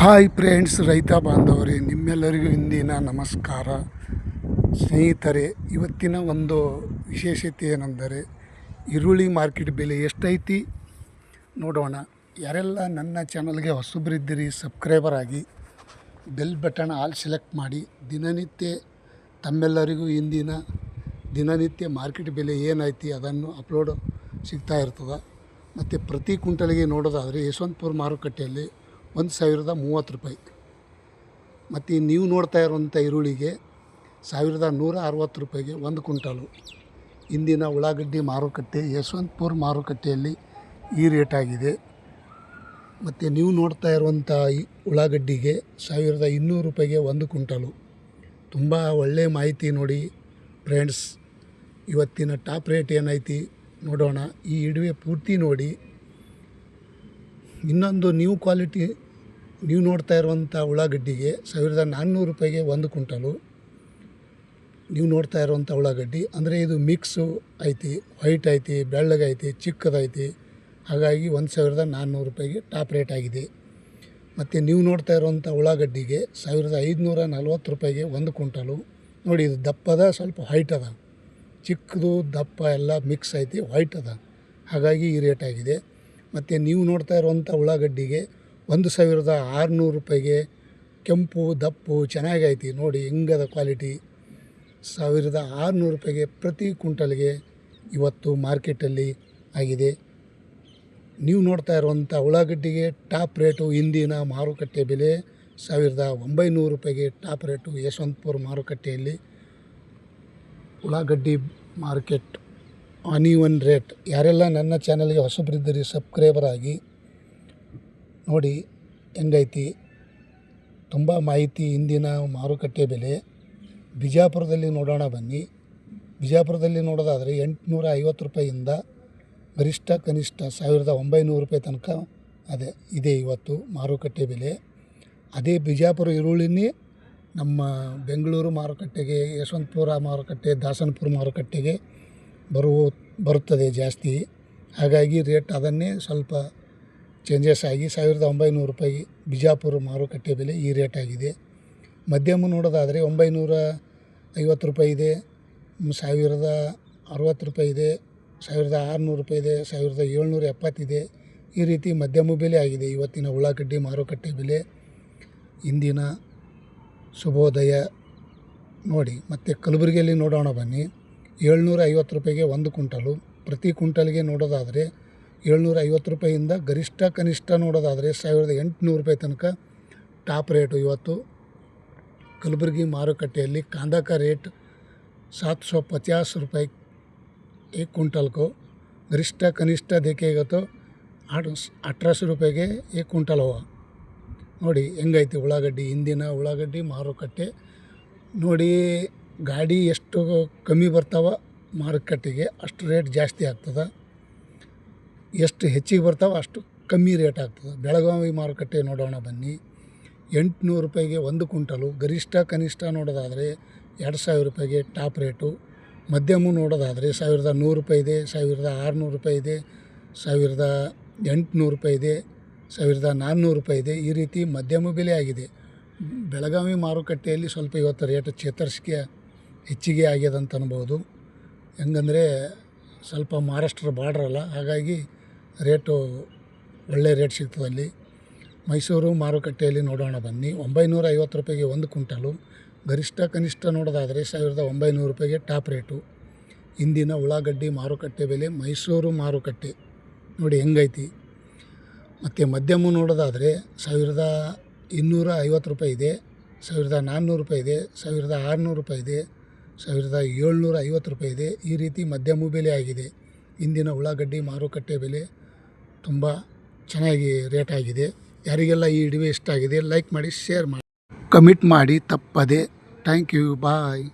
Hi friends ರೈತ ಬಾಂಧವರೇ, ನಿಮ್ಮೆಲ್ಲರಿಗೂ ಇಂದಿನ ನಮಸ್ಕಾರ. ಸ್ನೇಹಿತರೆ, ಇವತ್ತಿನ ಒಂದು ವಿಶೇಷತೆ ಏನೆಂದರೆ, ಈರುಳ್ಳಿ ಮಾರ್ಕೆಟ್ ಬೆಲೆ ಎಷ್ಟೈತಿ? ನೋಡೋಣ. ಯಾರೆಲ್ಲ ನನ್ನ ಚಾನಲ್ಗೆ ಹೊಸಬ್ರಿದ್ದೀರಿ ಸಬ್ಸ್ಕ್ರೈಬರ್ ಆಗಿ ಬೆಲ್ ಬಟನ್ ಆಲ್ ಸೆಲೆಕ್ಟ್ ಮಾಡಿ, ದಿನನಿತ್ಯ ತಮ್ಮೆಲ್ಲರಿಗೂ ಇಂದಿನ ದಿನನಿತ್ಯ ಮಾರ್ಕೆಟ್ ಬೆಲೆ ಏನೈತಿ ಅದನ್ನು ಅಪ್ಲೋಡ್ ಸಿಗ್ತಾ ಇರ್ತದೆ. ಮತ್ತು ಪ್ರತಿ ಕುಂಟಲಿಗೆ ನೋಡೋದಾದರೆ, ಯಶವಂತಪುರ ಮಾರುಕಟ್ಟೆಯಲ್ಲಿ ಒಂದು ಸಾವಿರದ ಮೂವತ್ತು ರೂಪಾಯಿ. ಮತ್ತು ನೀವು ನೋಡ್ತಾ ಇರುವಂಥ ಈರುಳ್ಳಿಗೆ ಸಾವಿರದ ನೂರ ಅರವತ್ತು ರೂಪಾಯಿಗೆ ಒಂದು ಕುಂಟಾಲು ಇಂದಿನ ಉಳ್ಳಾಗಡ್ಡಿ ಮಾರುಕಟ್ಟೆ, ಯಶವಂತಪುರ ಮಾರುಕಟ್ಟೆಯಲ್ಲಿ ಈ ರೇಟ್ ಆಗಿದೆ. ಮತ್ತು ನೀವು ನೋಡ್ತಾ ಇರುವಂಥ ಉಳ್ಳಾಗಡ್ಡಿಗೆ ಸಾವಿರದ ಇನ್ನೂರು ರೂಪಾಯಿಗೆ ಒಂದು ಕುಂಟಾಲು ತುಂಬ ಒಳ್ಳೆಯ ಮಾಹಿತಿ ನೋಡಿ ಫ್ರೆಂಡ್ಸ್ ಇವತ್ತಿನ ಟಾಪ್ ರೇಟ್ ಏನೈತಿ ನೋಡೋಣ. ಈ ಇಡುವೆ ಪೂರ್ತಿ ನೋಡಿ. ಇನ್ನೊಂದು ನ್ಯೂ ಕ್ವಾಲಿಟಿ ನೀವು ನೋಡ್ತಾ ಇರುವಂಥ ಉಳ್ಳಾಗಡ್ಡಿಗೆ ಸಾವಿರದ ನಾನ್ನೂರು ರೂಪಾಯಿಗೆ ಒಂದು ಕುಂಟಲು ನೀವು ನೋಡ್ತಾ ಇರುವಂಥ ಉಳ್ಳಾಗಡ್ಡಿ ಅಂದರೆ ಇದು ಮಿಕ್ಸು ಐತಿ ವೈಟ್ ಐತಿ ಬೆಳ್ಳಗೈತಿ ಚಿಕ್ಕದೈತಿ ಹಾಗಾಗಿ ಒಂದು ಸಾವಿರದ ನಾನ್ನೂರು ರೂಪಾಯಿಗೆ ಟಾಪ್ ರೇಟ್ ಆಗಿದೆ. ಮತ್ತು ನೀವು ನೋಡ್ತಾ ಇರುವಂಥ ಉಳ್ಳಾಗಡ್ಡಿಗೆ ಸಾವಿರದ ಐದುನೂರ ನಲ್ವತ್ತು ರೂಪಾಯಿಗೆ ಒಂದು ಕುಂಟಲು ನೋಡಿ, ಇದು ದಪ್ಪದ, ಸ್ವಲ್ಪ ವೈಟ್ ಅದ. ಚಿಕ್ಕದು, ದಪ್ಪ ಎಲ್ಲ ಮಿಕ್ಸ್ ಐತಿ ವೈಟ್ ಅದ. ಹಾಗಾಗಿ ಈ ರೇಟ್ ಆಗಿದೆ. ಮತ್ತು ನೀವು ನೋಡ್ತಾ ಇರುವಂಥ ಉಳ್ಳಾಗಡ್ಡಿಗೆ ಒಂದು ಸಾವಿರದ ಆರುನೂರು ರೂಪಾಯಿಗೆ ಕೆಂಪು, ದಪ್ಪು ಚೆನ್ನಾಗೈತಿ ನೋಡಿ, ಹೆಂಗದ ಕ್ವಾಲಿಟಿ. ಸಾವಿರದ ಆರುನೂರು ರೂಪಾಯಿಗೆ ಪ್ರತಿ ಕ್ವಿಂಟಲ್ಗೆ ಇವತ್ತು ಮಾರ್ಕೆಟಲ್ಲಿ ಆಗಿದೆ. ನೀವು ನೋಡ್ತಾ ಇರುವಂಥ ಉಳ್ಳಾಗಡ್ಡಿಗೆ ಟಾಪ್ ರೇಟು ಇಂದಿನ ಮಾರುಕಟ್ಟೆ ಬೆಲೆ ಸಾವಿರದ ಒಂಬೈನೂರು ರೂಪಾಯಿಗೆ ಟಾಪ್ ರೇಟು ಯಶವಂತಪುರ ಮಾರುಕಟ್ಟೆಯಲ್ಲಿ. ಉಳ್ಳಾಗಡ್ಡಿ ಮಾರ್ಕೆಟ್ ಆನಿವನ್ ರೇಟ್. ಯಾರೆಲ್ಲ ನನ್ನ ಚಾನಲ್ಗೆ ಹೊಸಬ್ರಿದ್ದೀರಿ, ಸಬ್ಸ್ಕ್ರೈಬರ್ ಆಗಿ ನೋಡಿ, ಹೆಂಗೈತಿ? ತುಂಬ ಮಾಹಿತಿ ಇಂದಿನ ಮಾರುಕಟ್ಟೆ ಬೆಲೆ. ಬಿಜಾಪುರದಲ್ಲಿ ನೋಡೋಣ ಬನ್ನಿ. ಬಿಜಾಪುರದಲ್ಲಿ ನೋಡೋದಾದರೆ ಎಂಟುನೂರ ಐವತ್ತು ರೂಪಾಯಿಯಿಂದ ಗರಿಷ್ಠ ಕನಿಷ್ಠ ಸಾವಿರದ ಒಂಬೈನೂರು ರೂಪಾಯಿ ತನಕ ಅದೇ, ಇದೆ ಇವತ್ತು ಮಾರುಕಟ್ಟೆ ಬೆಲೆ. ಅದೇ ಬಿಜಾಪುರ ಈರುಳ್ಳಿನೇ ನಮ್ಮ ಬೆಂಗಳೂರು ಮಾರುಕಟ್ಟೆಗೆ, ಯಶವಂತಪುರ ಮಾರುಕಟ್ಟೆ, ದಾಸನಪುರ ಮಾರುಕಟ್ಟೆಗೆ ಬರುವ, ಬರುತ್ತದೆ ಜಾಸ್ತಿ. ಹಾಗಾಗಿ ರೇಟ್ ಅದನ್ನೇ ಸ್ವಲ್ಪ ಚೇಂಜಸ್ ಆಗಿ ಸಾವಿರದ ಒಂಬೈನೂರು ರೂಪಾಯಿ ಬಿಜಾಪುರ ಮಾರುಕಟ್ಟೆ ಬೆಲೆ ಈ ರೇಟ್ ಆಗಿದೆ. ಮಧ್ಯಮ ನೋಡೋದಾದರೆ ಒಂಬೈನೂರ ಐವತ್ತು ರೂಪಾಯಿ ಇದೆ, ಸಾವಿರದ ಅರವತ್ತು ರೂಪಾಯಿ ಇದೆ, ಸಾವಿರದ ಆರುನೂರು ರೂಪಾಯಿ ಇದೆ, ಸಾವಿರದ ಏಳ್ನೂರ ಎಪ್ಪತ್ತಿದೆ ಈ ರೀತಿ ಮಧ್ಯಮ ಬೆಲೆ ಆಗಿದೆ. ಇವತ್ತಿನ ಉಳ್ಳಾಗಡ್ಡಿ ಮಾರುಕಟ್ಟೆ ಬೆಲೆ ಇಂದಿನ ಶುಭೋದಯ. ನೋಡಿ, ಮತ್ತು ಕಲಬುರಗಿಯಲ್ಲಿ ನೋಡೋಣ ಬನ್ನಿ. ಏಳ್ನೂರ ಐವತ್ತು ರೂಪಾಯಿಗೆ ಒಂದು ಕುಂಟಲು ಪ್ರತಿ ಕುಂಟಲ್ಗೆ ನೋಡೋದಾದರೆ ಏಳ್ನೂರ ಐವತ್ತು ರೂಪಾಯಿಯಿಂದ ಗರಿಷ್ಠ ಕನಿಷ್ಠ ನೋಡೋದಾದರೆ ಸಾವಿರದ ಎಂಟುನೂರು ರೂಪಾಯಿ ತನಕ ಟಾಪ್ ರೇಟು ಇವತ್ತು ಕಲಬುರಗಿ ಮಾರುಕಟ್ಟೆಯಲ್ಲಿ कांदा का रेट सात सौ पचास रुपये एक कुंटल को गरिष्ठ कनिष्ठ देखेगा तो आठ अठारह सौ ರೂಪಾಯಿಗೆ एक ಕುಂಟಲ್ ಹವ ನೋಡಿ ಹೆಂಗೈತಿ ಉಳ್ಳಾಗಡ್ಡಿ ಇಂದಿನ ಉಳ್ಳಾಗಡ್ಡಿ ಮಾರುಕಟ್ಟೆ ನೋಡಿ ಗಾಡಿ ಎಷ್ಟು ಕಮ್ಮಿ ಬರ್ತಾವ ಮಾರುಕಟ್ಟೆಗೆ ಅಷ್ಟು ರೇಟ್ ಜಾಸ್ತಿ ಆಗ್ತದೆ ಎಷ್ಟು ಹೆಚ್ಚಿಗೆ ಬರ್ತಾವೆ ಅಷ್ಟು ಕಮ್ಮಿ ರೇಟ್ ಆಗ್ತದೆ. ಬೆಳಗಾವಿ ಮಾರುಕಟ್ಟೆ ನೋಡೋಣ ಬನ್ನಿ. ಎಂಟುನೂರು ರೂಪಾಯಿಗೆ ಒಂದು ಕುಂಟಲು ಗರಿಷ್ಠ ಕನಿಷ್ಠ ನೋಡೋದಾದರೆ ಎರಡು ಸಾವಿರ ರೂಪಾಯಿಗೆ ಟಾಪ್ ರೇಟು. ಮಧ್ಯಮ ನೋಡೋದಾದರೆ ಸಾವಿರದ ನೂರು ರೂಪಾಯಿ ಇದೆ, ಸಾವಿರದ ಆರುನೂರು ರೂಪಾಯಿ ಇದೆ, ಸಾವಿರದ ಎಂಟುನೂರು ರೂಪಾಯಿ ಇದೆ, ಸಾವಿರದ ನಾನ್ನೂರು ರೂಪಾಯಿ ಇದೆ. ಈ ರೀತಿ ಮಧ್ಯಮ ಬೆಲೆ ಆಗಿದೆ. ಬೆಳಗಾವಿ ಮಾರುಕಟ್ಟೆಯಲ್ಲಿ ಸ್ವಲ್ಪ ಇವತ್ತು ರೇಟ್ ಚೇತರಿಸಿಕೆ ಹೆಚ್ಚಿಗೆ ಆಗ್ಯದ ಅಂತ ಅನ್ಬೋದು. ಹೆಂಗಂದರೆ ಸ್ವಲ್ಪ ಮಹಾರಾಷ್ಟ್ರ ಬಾರ್ಡ್ರಲ್ಲ ಹಾಗಾಗಿ ರೇಟು ಒಳ್ಳೆ ರೇಟ್ ಸಿಗ್ತದೆ ಅಲ್ಲಿ. ಮೈಸೂರು ಮಾರುಕಟ್ಟೆಯಲ್ಲಿ ನೋಡೋಣ ಬನ್ನಿ. ಒಂಬೈನೂರ ಐವತ್ತು ರೂಪಾಯಿಗೆ ಒಂದು ಕುಂಟಲು ಗರಿಷ್ಠ ಕನಿಷ್ಠ ನೋಡೋದಾದರೆ ಸಾವಿರದ ಒಂಬೈನೂರು ರೂಪಾಯಿಗೆ ಟಾಪ್ ರೇಟು. ಇಂದಿನ ಉಳ್ಳಾಗಡ್ಡಿ ಮಾರುಕಟ್ಟೆ ಬೆಲೆ ಮೈಸೂರು ಮಾರುಕಟ್ಟೆ. ನೋಡಿ ಹೆಂಗೈತಿ. ಮತ್ತು ಮಧ್ಯಮ ನೋಡೋದಾದರೆ ಸಾವಿರದ ಇನ್ನೂರ ಐವತ್ತು ರೂಪಾಯಿ ಇದೆ, ಸಾವಿರದ ನಾನ್ನೂರು ರೂಪಾಯಿ ಇದೆ, ಸಾವಿರದ ಆರುನೂರು ರೂಪಾಯಿ ಇದೆ, ಸಾವಿರದ ಏಳ್ನೂರ ಐವತ್ತು ರೂಪಾಯಿ ಇದೆ. ಈ ರೀತಿ ಮಧ್ಯಮ ಬೆಲೆ ಆಗಿದೆ. ಇಂದಿನ ಉಳ್ಳಾಗಡ್ಡಿ ಮಾರುಕಟ್ಟೆ ಬೆಲೆ ತುಂಬ ಚೆನ್ನಾಗಿ ರೇಟ್ ಆಗಿದೆ. ಯಾರಿಗೆಲ್ಲ ಈ ವಿಡಿಯೋ ಇಷ್ಟ ಆಗಿದೆ, ಲೈಕ್ ಮಾಡಿ, ಶೇರ್ ಮಾಡಿ. ಕಮಿಟ್ ಮಾಡಿ, ತಪ್ಪದೆ. Thank you, bye.